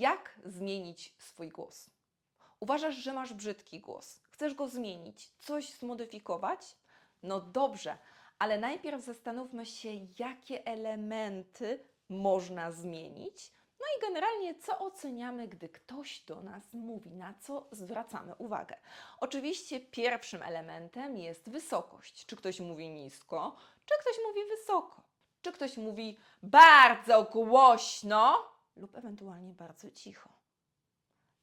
Jak zmienić swój głos? Uważasz, że masz brzydki głos, chcesz go zmienić, coś zmodyfikować? No dobrze, ale najpierw zastanówmy się, jakie elementy można zmienić. No i generalnie, co oceniamy, gdy ktoś do nas mówi, na co zwracamy uwagę. Oczywiście pierwszym elementem jest wysokość. Czy ktoś mówi nisko, czy ktoś mówi wysoko. Czy ktoś mówi bardzo głośno lub ewentualnie bardzo cicho.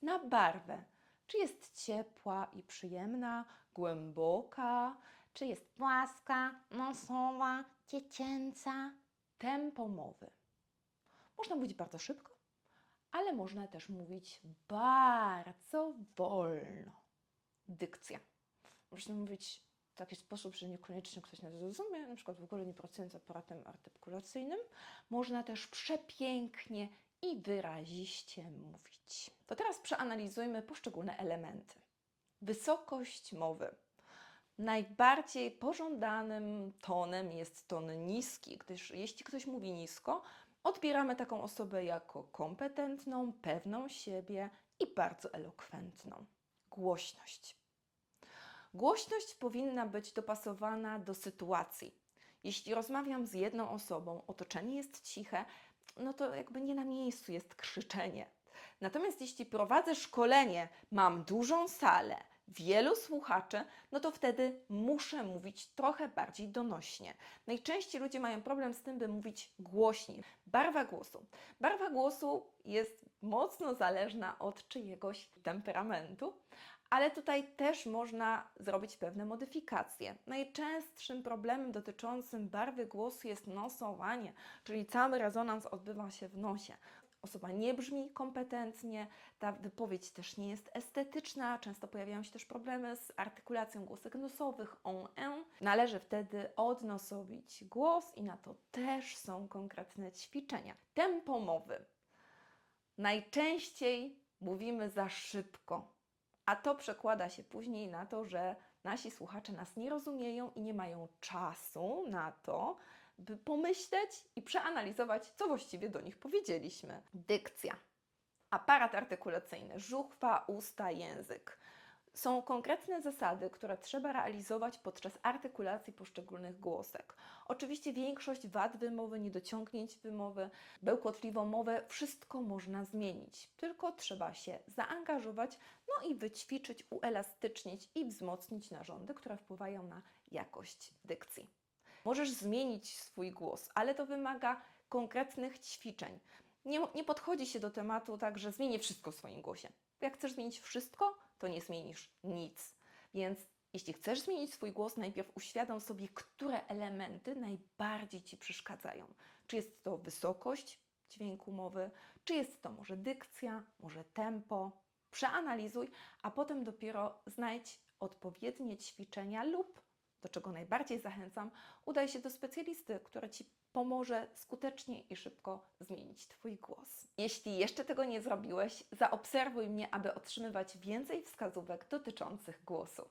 Na barwę. Czy jest ciepła i przyjemna, głęboka, czy jest płaska, nosowa, dziecięca? Tempo mowy. Można mówić bardzo szybko, ale można też mówić bardzo wolno. Dykcja. Można mówić w taki sposób, że niekoniecznie ktoś nas zrozumie, na przykład w ogóle nie pracując aparatem artykulacyjnym. Można też przepięknie i wyraziście mówić. To teraz przeanalizujmy poszczególne elementy. Wysokość mowy. Najbardziej pożądanym tonem jest ton niski, gdyż jeśli ktoś mówi nisko, odbieramy taką osobę jako kompetentną, pewną siebie i bardzo elokwentną. Głośność. Głośność powinna być dopasowana do sytuacji. Jeśli rozmawiam z jedną osobą, otoczenie jest ciche, no to jakby nie na miejscu jest krzyczenie. Natomiast jeśli prowadzę szkolenie, mam dużą salę, wielu słuchaczy, no to wtedy muszę mówić trochę bardziej donośnie. Najczęściej ludzie mają problem z tym, by mówić głośniej. Barwa głosu. Barwa głosu jest mocno zależna od czyjegoś temperamentu, ale tutaj też można zrobić pewne modyfikacje. Najczęstszym problemem dotyczącym barwy głosu jest nosowanie, czyli cały rezonans odbywa się w nosie. Osoba nie brzmi kompetentnie, ta wypowiedź też nie jest estetyczna, często pojawiają się też problemy z artykulacją głosek nosowych, on, en. Należy wtedy odnosowić głos i na to też są konkretne ćwiczenia. Tempo mowy. Najczęściej mówimy za szybko, a to przekłada się później na to, że nasi słuchacze nas nie rozumieją i nie mają czasu na to, by pomyśleć i przeanalizować, co właściwie do nich powiedzieliśmy. Dykcja. Aparat artykulacyjny, żuchwa, usta, język. Są konkretne zasady, które trzeba realizować podczas artykulacji poszczególnych głosek. Oczywiście większość wad wymowy, niedociągnięć wymowy, bełkotliwą mowę, wszystko można zmienić. Tylko trzeba się zaangażować, no i wyćwiczyć, uelastycznić i wzmocnić narządy, które wpływają na jakość dykcji. Możesz zmienić swój głos, ale to wymaga konkretnych ćwiczeń. Nie, nie podchodzi się do tematu tak, że zmienię wszystko w swoim głosie. Jak chcesz zmienić wszystko, to nie zmienisz nic. Więc jeśli chcesz zmienić swój głos, najpierw uświadom sobie, które elementy najbardziej Ci przeszkadzają. Czy jest to wysokość dźwięku mowy, czy jest to może dykcja, może tempo. Przeanalizuj, a potem dopiero znajdź odpowiednie ćwiczenia lub, do czego najbardziej zachęcam, udaj się do specjalisty, który Ci pomoże skutecznie i szybko zmienić Twój głos. Jeśli jeszcze tego nie zrobiłeś, zaobserwuj mnie, aby otrzymywać więcej wskazówek dotyczących głosu.